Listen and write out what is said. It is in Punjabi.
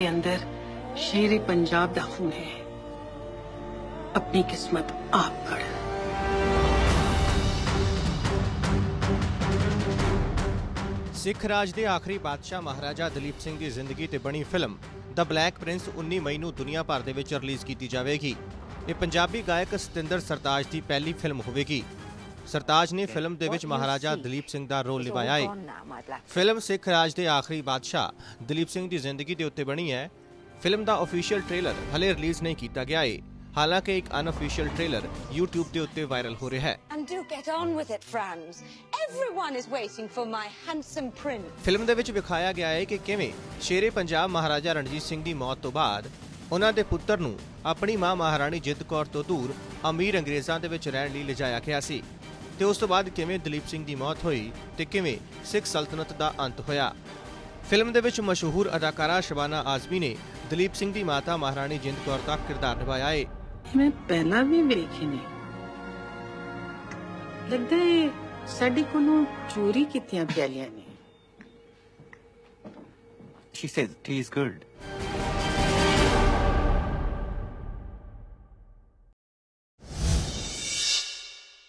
के अंदर शेर पंजाब दा खून है अपनी किस्मत आप पढ़ ਸਿੱਖ ਰਾਜ ਦੇ ਆਖਰੀ ਬਾਦਸ਼ਾਹ ਮਹਾਰਾਜਾ ਦਲੀਪ ਸਿੰਘ ਦੀ ਜ਼ਿੰਦਗੀ ਤੇ ਬਣੀ ਫਿਲਮ ਦ ਬਲੈਕ ਪ੍ਰਿੰਸ 19 ਮਈ ਨੂੰ ਦੁਨੀਆ ਭਰ ਦੇ ਵਿੱਚ ਰਿਲੀਜ਼ ਕੀਤੀ ਜਾਵੇਗੀ ਇਹ ਪੰਜਾਬੀ ਗਾਇਕ ਸਤਿੰਦਰ ਸਰਤਾਜ ਦੀ ਪਹਿਲੀ ਫਿਲਮ ਹੋਵੇਗੀ ਸਰਤਾਜ ਨੇ ਫਿਲਮ ਦੇ ਵਿੱਚ ਮਹਾਰਾਜਾ ਦਲੀਪ ਸਿੰਘ ਦਾ ਰੋਲ ਨਿਭਾਇਆ ਹੈ ਫਿਲਮ ਸਿੱਖ ਰਾਜ ਦੇ ਆਖਰੀ ਬਾਦਸ਼ਾਹ ਦਲੀਪ ਸਿੰਘ ਦੀ ਜ਼ਿੰਦਗੀ ਦੇ ਉੱਤੇ ਬਣੀ ਹੈ। ਫਿਲਮ ਦਾ ਅਫੀਸ਼ੀਅਲ ਟ੍ਰੇਲਰ ਹਲੇ ਰਿਲੀਜ਼ ਨਹੀਂ ਕੀਤਾ ਗਿਆ ਹੈ ਹਾਲਾਂਕਿ ਇੱਕ ਅਨਅਫੀਸ਼ੀਅਲ ਟ੍ਰੇਲਰ YouTube ਦੇ ਉੱਤੇ ਵਾਇਰਲ ਹੋ ਰਿਹਾ ਹੈ. ਫਿਲਮ ਦੇ ਵਿੱਚ ਵਿਖਾਇਆ ਗਿਆ ਹੈ ਕਿ ਕਿਵੇਂ ਸ਼ੇਰੇ ਪੰਜਾਬ ਮਹਾਰਾਜਾ ਰਣਜੀਤ ਸਿੰਘ ਦੀ ਮੌਤ ਤੋਂ ਬਾਅਦ ਉਹਨਾਂ ਦੇ ਪੁੱਤਰ ਨੂੰ ਆਪਣੀ ਮਾਂ ਮਹਾਰਾਣੀ ਜਿੱਤ ਕੌਰ ਤੋਂ ਦੂਰ ਅਮੀਰ ਅੰਗਰੇਜ਼ਾਂ ਦੇ ਵਿੱਚ ਰਹਿਣ ਲਈ ਲਿਜਾਇਆ ਗਿਆ ਸੀ। ਤੇ ਉਸ ਤੋਂ ਬਾਅਦ ਕਿਵੇਂ ਦਲੀਪ ਸਿੰਘ ਦੀ ਮੌਤ ਹੋਈ ਤੇ ਕਿਵੇਂ ਸਿੱਖ ਸਲਤਨਤ ਦਾ ਅੰਤ ਹੋਇਆ। ਫਿਲਮ ਦੇ ਵਿੱਚ ਮਸ਼ਹੂਰ ਅਦਾਕਾਰਾ ਸ਼ਬਾਨਾ ਆਜ਼ਮੀ ਨੇ ਦਲੀਪ ਸਿੰਘ ਦੀ ਮਾਤਾ ਮਹਾਰਾਣੀ ਜਿੰਦ ਕੌਰ ਦਾ ਕਿਰਦਾਰ ਨਿਭਾਇਆ ਹੈ ਮੈਂ ਪਹਿਲਾਂ ਵੀ ਵੇਖੇ ਨੇ। ਲੱਗਦਾ ਹੈ ਸਾਡੀ ਕੋਲੋਂ ਚੋਰੀ ਕੀਤੀਆਂ ਪਿਆਲੀਆਂ ਨੇ। She says tea is good.